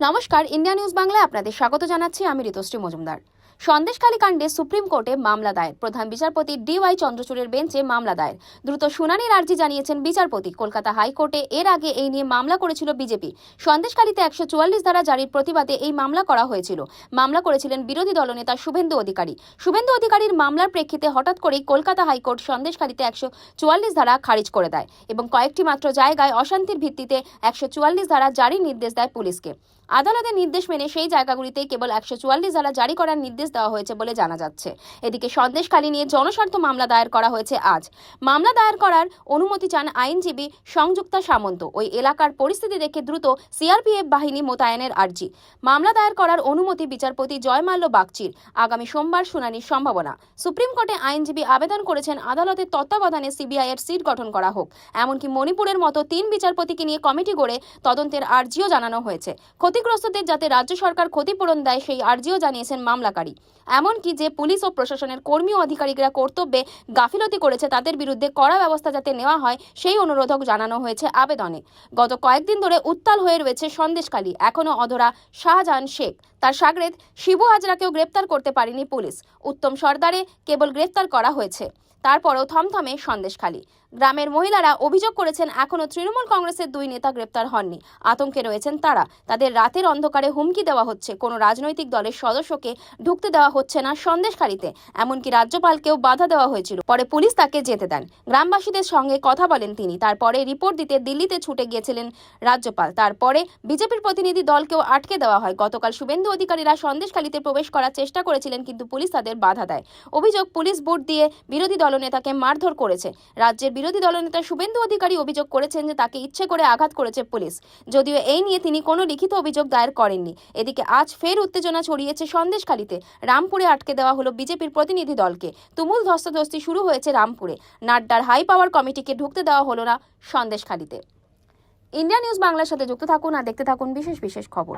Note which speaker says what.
Speaker 1: নমস্কার, India news বাংলায় আপনাদের স্বাগত জানাচ্ছি আমি ঋতুশ্রী মজুমদার। সন্দেশখালী কাণ্ডে সুপ্রিম কোর্টে মামলা দায়ের। প্রধান বিচারপতি ডিওয়াই চন্দ্রচূড়ের বেঞ্চে মামলা দায়ের। দ্রুত শুনানির আর্জি জানিয়েছেন বিচারপতি। কলকাতা হাইকোর্টে এর আগে এই নিয়ে মামলা করেছিল বিজেপি। সন্দেশখালীতে একশো চুয়াল্লিশ ধারা জারির প্রতিবাদে এই মামলা করা হয়েছিল। মামলা করেছিলেন বিরোধী দলনেতা শুভেন্দু অধিকারী। শুভেন্দু অধিকারীর মামলার প্রেক্ষিতে হঠাৎ করেই কলকাতা হাইকোর্ট সন্দেশখালীতে একশো চুয়াল্লিশ ধারা খারিজ করে দেয় এবং কয়েকটি মাত্র জায়গায় অশান্তির ভিত্তিতে একশো চুয়াল্লিশ ধারা জারির নির্দেশ দেয় পুলিশকে। আদালতের নির্দেশ মেনে সেই জায়গাগুলিতে কেবল একশো চুয়াল্লিশ ধারা জারি করার নির্দেশ দেওয়া হয়েছে বলে জানা যাচ্ছে। এদিকে সন্দেশখালী নিয়ে জনস্বার্থ মামলা দায়ের করা হয়েছে আজ। মামলা দায়ের করার অনুমতি চান আইনজীবী সংযুক্তা সামন্ত। ওই এলাকার পরিস্থিতি দেখে দ্রুত সিআরপিএফ বাহিনী মোতায়েনের আর্জি। মামলা দায়ের করার অনুমতি বিচারপতি জয়মাল্য বাগচির। আগামী সোমবার শুনানির সম্ভাবনা। সুপ্রিম কোর্টে আইনজীবী আবেদন করেছেন আদালতের তত্ত্বাবধানে সিবিআই এর সিট গঠন করা হোক। এমনকি মণিপুরের মতো তিন বিচারপতিকে নিয়ে কমিটি গড়ে তদন্তের আর্জিও জানানো হয়েছে। ক্ষতিগ্রস্তদের যাতে রাজ্য সরকার ক্ষতিপূরণ দেয় সেই আর্জিও জানিয়েছেন মামলাকারী। এমনকি যে পুলিশ ও প্রশাসনের কর্মী ও আধিকারিকরা কর্তব্যে গাফিলতি করেছে, তাদের বিরুদ্ধে কড়া ব্যবস্থা যাতে নেওয়া হয়, সেই অনুরোধক জানানো হয়েছে আবেদনে। গত কয়েকদিন ধরে উত্তাল হয়ে রয়েছে সন্দেশখালী। এখনও অধরা শাহজাহান শেখ। তার সাগরেদ শিবু হাজরাকেও গ্রেপ্তার করতে পারেনি পুলিশ। উত্তম সর্দারে কেবল গ্রেপ্তার করা হয়েছে। তারপরও থমথমে সন্দেশখালী। গ্রামের মহিলারা অভিযোগ করেছেন, এখনও তৃণমূল কংগ্রেসের দুই নেতা গ্রেপ্তার হননি। আতঙ্কে রয়েছেন তারা। তাদের রাতের অন্ধকারে হুমকি দেওয়া হচ্ছে। কোনো রাজনৈতিক দলের সদস্যকে ঢুকতে দেওয়া হচ্ছে না সন্দেশখালীতে এমনকি রাজ্যপালকেও বাধা দেওয়া হয়েছিল। পরে পুলিশ তাকে যেতে দেন। গ্রামবাসীদের সঙ্গে কথা বলেন তিনি। তারপরে রিপোর্ট দিতে দিল্লিতে ছুটে গিয়েছিলেন রাজ্যপাল। তারপরে বিজেপির প্রতিনিধি দলকেও আটকে দেওয়া হয়। গতকাল শুভেন্দু অধিকারীরা সন্দেশখালীতে প্রবেশ করার চেষ্টা করেছিলেন কিন্তু পুলিশ তাদের বাধা দেয়। অভিযোগ পুলিশ বুট দিয়ে বিরোধী দলনেতাকে মারধর করেছে। রাজ্যের বিরোধী দলনেতা শুভেন্দু অধিকারী অভিযোগ করেছেন যে তাকে ইচ্ছে করে আঘাত করেছে পুলিশ। যদিও এই নিয়ে তিনি কোনো লিখিত অভিযোগ দায়ের করেননি। এদিকে আজ ফের উত্তেজনা ছড়িয়েছে সন্দেশখালীতে। রামপুরে আটকে দেওয়া হলো বিজেপির প্রতিনিধি দলকে। তুমুল ধস্তাধস্তি শুরু হয়েছে রামপুরে। নাড্ডার হাই পাওয়ার কমিটিকে ঢুকতে দেওয়া হলো না সন্দেশখালীতে। ইন্ডিয়া নিউজ বাংলার সাথে যুক্ত থাকুন আর দেখতে থাকুন বিশেষ বিশেষ খবর।